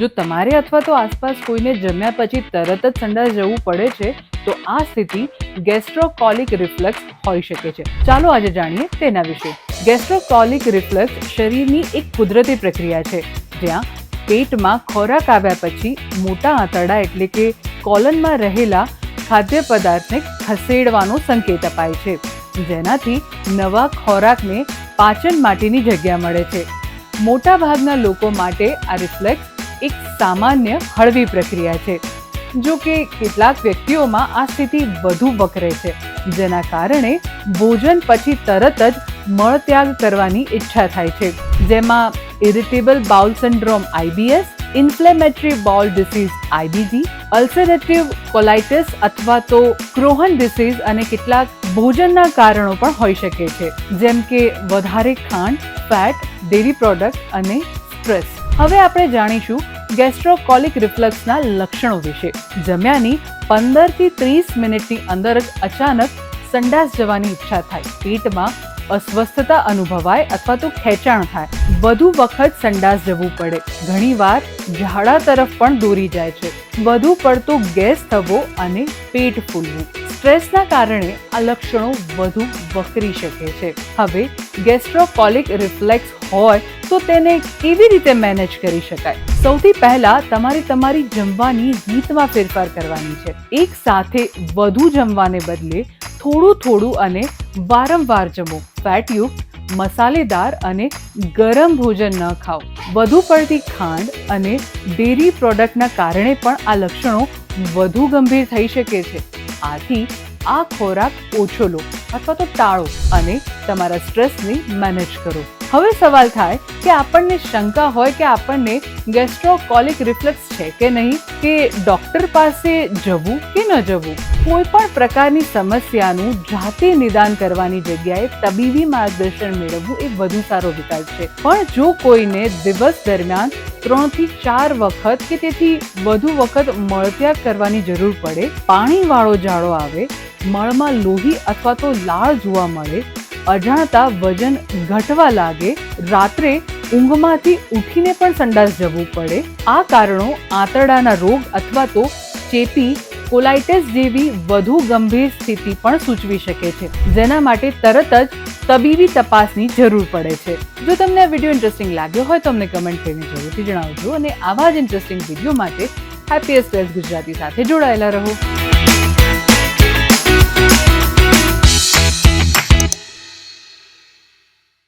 જો તમારે અથવા તો આસપાસ કોઈને જમ્યા પછી તરત જ સંડાસ જવું પડે છે, તો આ સ્થિતિ ગેસ્ટ્રોકોલિક રિફ્લક્સ હોઈ શકે છે. ચાલો આજે જાણીએ તેના વિશે. ગેસ્ટ્રોકોલિક રિફ્લક્સ શરીરની એક કુદરતી પ્રક્રિયા છે, જ્યાં પેટમાં ખોરાક આવ્યા પછી મોટા આંતરડા એટલે કે કોલનમાં રહેલા ખાદ્ય પદાર્થને ખસેડવાનો સંકેત અપાય છે, જેનાથી નવા ખોરાકને પાચન માટેની જગ્યા મળે છે. મોટાભાગના લોકો માટે આ રિફ્લેક્સ એક સામાન્ય હળવી પ્રક્રિયા છે, જો કે કેટલાક વ્યક્તિઓમાં આ સ્થિતિ વધુ વકરે છે, જેના કારણે ભોજન પછી તરત જ મળત્યાગ કરવાની ઈચ્છા થાય છે. જેમાં irritable bowel syndrome IBS inflammatory bowel disease IBD ulcerative colitis અથવા તો ક્રોહન ડિસીઝ અને કેટલાક ભોજનના કારણો પણ હોઈ શકે છે, જેમ કે વધારે ખાંડ ફેટ ડેરી પ્રોડક્ટ અને સ્ટ્રેસ હવે આપણે જાણીશું ગેસ્ટ્રોકોલિક રિફ્લક્સના લક્ષણો વિશે. જમ્યાની પંદરથી ત્રીસ મિનિટની અંદર જ અચાનક સંડાસ જવાની ઈચ્છા થાય. પેટમાં અસ્વસ્થતા અનુભવાય અથવા તો ખેંચાણ થાય. વધુ વખત સંડાસ જવું પડે. ઘણીવાર ઝાડા તરફ પણ દોરી જાય છે. વધુ પડતો ગેસ થવો અને પેટ ફૂલવું. સ્ટ્રેસના કારણે આ લક્ષણો વધુ વકરી શકે છે. હવે ગેસ્ટ્રોકોલિક રિફ્લેક્સ હોય તો તેને કેવી રીતે મેનેજ કરી શકાય? સૌથી પહેલા તમારે તમારી જમવાની રીતમાં ફેરફાર કરવાની છે. એક સાથે વધુ જમવાને બદલે થોડું થોડું અને વારંવાર જમો. ફેટયુક્ત, મસાલેદાર અને ગરમ ભોજન ન ખાઓ. વધુ પડતી ખાંડ અને ડેરી પ્રોડક્ટના કારણે પણ આ લક્ષણો વધુ ગંભીર થઈ શકે છે. આથી આ ખોરાક ઓછો લો અથવા તો ટાળો અને તમારા સ્ટ્રેસને મેનેજ કરો. હવે સવાલ થાય કે આપણને શંકા હોય કે આપણને ગેસ્ટ્રોકોલિક રિફ્લેક્સ છે કે નહીં, કે ડોક્ટર પાસે જવું કે ન જવું? કોઈ પણ પ્રકારની સમસ્યાનું જાતે નિદાન કરવાની જગ્યાએ તબીબી માર્ગદર્શન મેળવવું એ વધુ સારો વિકલ્પ છે. પણ જો કોઈને દિવસ દરમિયાન ત્રણથી ચાર વખત કે તેથી વધુ વખત મળત્યાગ કરવાની જરૂર પડે, પાણીવાળો ઝાડો આવે મળમાં લોહી અથવા તો લાળ જોવા મળે, અજાણતા વજન ઘટવા લાગે, રાત્રે ઊંઘમાંથી ઉઠીને પણ સંડાસ જવું પડે. આ કારણો આંતરડાના રોગ અથવા તો ચેપી કોલાઇટિસ જેવી વધુ ગંભીર સ્થિતિ પણ સૂચવી શકે છે, જેના માટે તરત જ તબીબી તપાસની જરૂર પડે છે. જો તમને આ વીડિયો ઇન્ટરેસ્ટિંગ લાગ્યો હોય તો અમને કમેન્ટ કરીને જરૂરથી જણાવજો અને આવા જ ઇન્ટરેસ્ટિંગ વીડિયો માટે હેપીએસ્ટ ગુજરાતી સાથે જોડાયેલા રહો.